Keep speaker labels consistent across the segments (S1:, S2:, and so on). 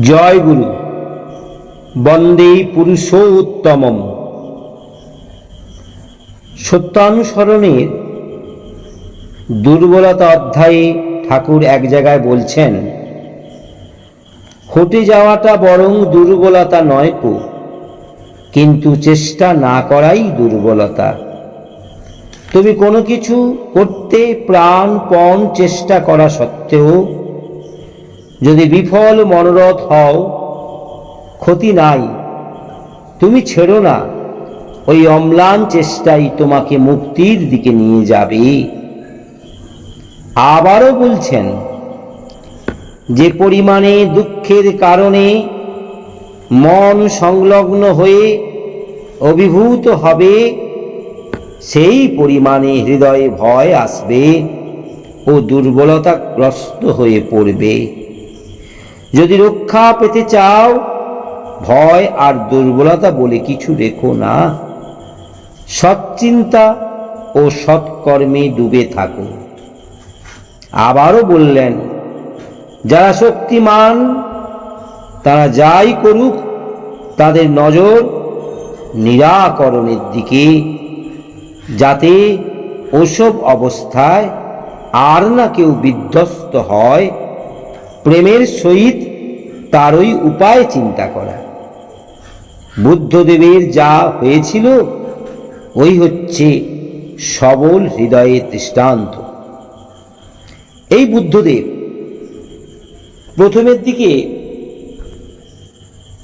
S1: জয় গুরু। বন্দে পুরুষোত্তমম। সত্যানুসরণের দুর্বলতা অধ্যায়ে ঠাকুর এক জায়গায় বলছেন, হটে যাওয়াটা বরং দুর্বলতা নয় কো কিন্তু চেষ্টা না করাই দুর্বলতা। তুমি কোনো কিছু করতে প্রাণপণ চেষ্টা করা সত্ত্বেও যদি বিফল মনোরথ হও, ক্ষতি নাই। তুমি ছেড়ো না। ওই অম্লান চেষ্টাই তোমাকে মুক্তির দিকে নিয়ে যাবে। আবারও বলছেন, যে পরিমাণে দুঃখের কারণে মন সংলগ্ন হয়ে অভিভূত হবে, সেই পরিমাণে হৃদয়ে ভয় আসবে ও দুর্বলতাগ্রস্ত হয়ে পড়বে। যদি রক্ষা পেতে চাও, ভয় আর দুর্বলতা বলে কিছু রেখো না। সৎচিন্তা ও সৎকর্মে ডুবে থাকো। আবারও বললেন, যারা শক্তিমান, তারা যাই করুক, তাদের নজর নিরাকরণের দিকে, যাতে ওসব অবস্থায় আর না কেউ বিধ্বস্ত হয়। প্রেমের সহিত তারই উপায় চিন্তা করা। বুদ্ধদেবের যা হয়েছিল, ওই হচ্ছে সবল হৃদয়ের দৃষ্টান্ত। এই বুদ্ধদেব প্রথমের দিকে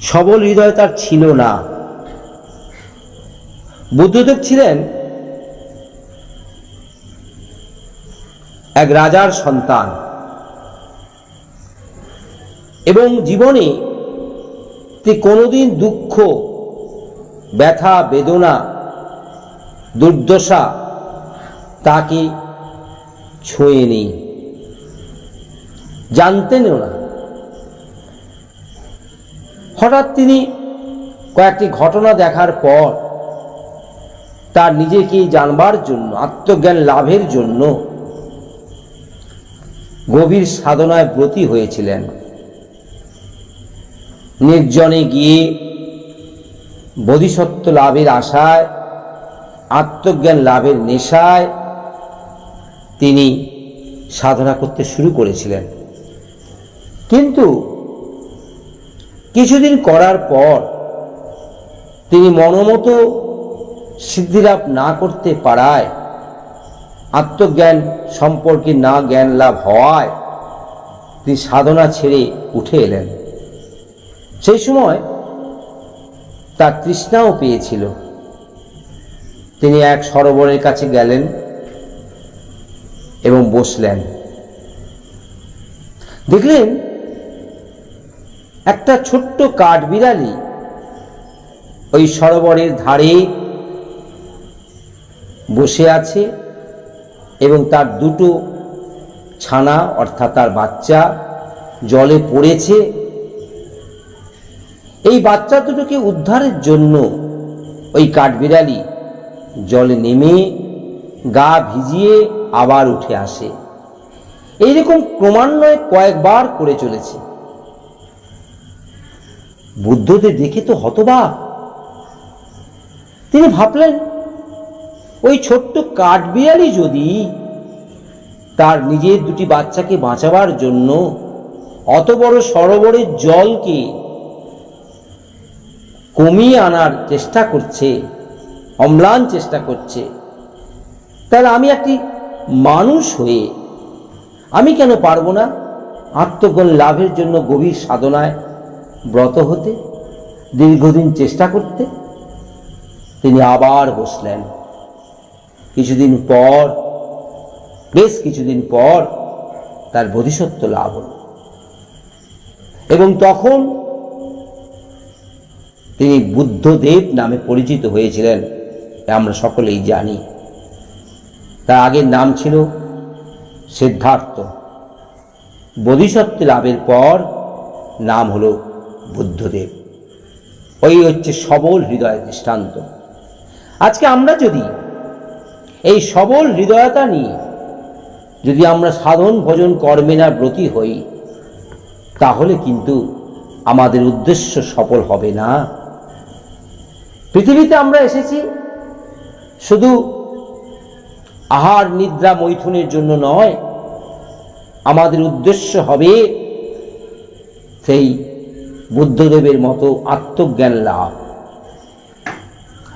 S1: সবল হৃদয় তার ছিল না। বুদ্ধদেব ছিলেন এক রাজার সন্তান। এবং জীবনে কোনোদিন দুঃখ, ব্যথা, বেদনা, দুর্দশা তাকে ছোঁয়েনি জানতেনও না। হঠাৎ তিনি কয়েকটি ঘটনা দেখার পর তার নিজেকে জানবার জন্য, আত্মজ্ঞান লাভের জন্য গভীর সাধনায় ব্রতী হয়েছিলেন। নির্জনে গিয়ে বোধিসত্ত্ব লাভের আশায়, আত্মজ্ঞান লাভের নেশায় তিনি সাধনা করতে শুরু করেছিলেন। কিন্তু কিছুদিন করার পর তিনি মনোমতো সিদ্ধিলাভ না করতে পারায়, আত্মজ্ঞান সম্পর্কে না জ্ঞান লাভ হওয়ায় তিনি সাধনা ছেড়ে উঠে এলেন। সেই সময় তার তৃষ্ণাও পেয়েছিল। তিনি এক সরোবরের কাছে গেলেন এবং বসলেন। দেখলেন একটা ছোট্ট কাঠবিড়ালি ওই সরোবরের ধারে বসে আছে এবং তার দুটো ছানা অর্থাৎ তার বাচ্চা জলে পড়েছে এই বাচ্চা দুটোকে উদ্ধারের জন্য ওই কাঠবিড়ালি জলে নেমে গা ভিজিয়ে আবার উঠে আসে। এইরকম ক্রমান্বয়ে কয়েকবার করে চলেছে। বুদ্ধদের দেখে তো হতবাক। তিনি ভাবলেন, ওই ছোট্ট কাঠবিড়ালি যদি তার নিজের দুটি বাচ্চাকে বাঁচাবার জন্য অত বড় সরোবরের জলকে কমিয়ে আনার চেষ্টা করছে, অম্লান চেষ্টা করছে। তাহলে আমি একটি মানুষ হয়ে আমি কেন পারব না? আত্মজ্ঞান লাভের জন্য গভীর সাধনায় ব্রত হতে, দীর্ঘদিন চেষ্টা করতে। তিনি আবার বসলেন। কিছুদিন পর, বেশ কিছুদিন পর তার বোধিসত্ত্ব লাভ হল। এবং তখন তিনি বুদ্ধদেব নামে পরিচিত হয়েছিলেন আমরা সকলেই জানি। তার আগের নাম ছিল সিদ্ধার্থ। বোধিসত্ত্ব লাভের পর নাম হল বুদ্ধদেব। ওই হচ্ছে সবল হৃদয় দৃষ্টান্ত। আজকে আমরা যদি এই সবল হৃদয়তা নিয়ে যদি আমরা সাধন ভজন কর্মে না ব্রতী হই, তাহলে কিন্তু আমাদের উদ্দেশ্য সফল হবে না। পৃথিবীতে আমরা এসেছি শুধু আহার, নিদ্রা, মৈথুনের জন্য নয়, আমাদের উদ্দেশ্য হবে সেই বুদ্ধদেবের মতো আত্মজ্ঞান লাভ।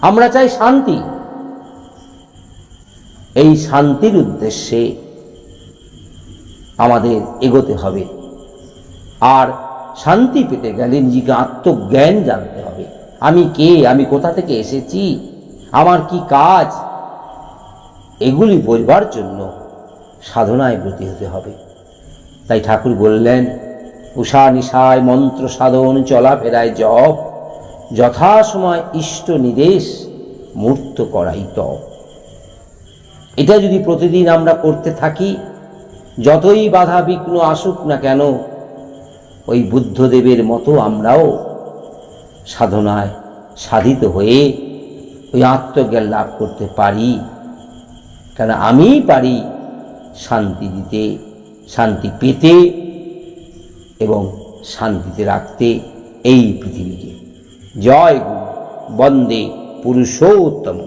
S1: আমরা চাই শান্তি। এই শান্তির উদ্দেশ্যে আমাদের এগোতে হবে। আর শান্তি পেতে গেলে নিজেকে আত্মজ্ঞান জানতে হবে। আমি কে? আমি কোথা থেকে এসেছি? আমার কি কাজ? এগুলি বলবার জন্য সাধনায় ব্রতী হতে হবে। তাই ঠাকুর বললেন, উষা নিশায় মন্ত্র সাধন চলাফেরায় জপ, যথাসময় ইষ্ট নিদেশ, মূর্ত করাই তপ। এটা যদি প্রতিদিন আমরা করতে থাকি, যতই বাধা বিঘ্ন আসুক না কেন, ওই বুদ্ধদেবের মতো আমরাও সাধনায় সাধিত হয়ে ওই আত্মজ্ঞান লাভ করতে পারি। কেন আমিই পারি শান্তি দিতে, শান্তি পেতে এবং শান্তিতে রাখতে এই পৃথিবীকে। জয় গুরু, বন্দে পুরুষোত্তম।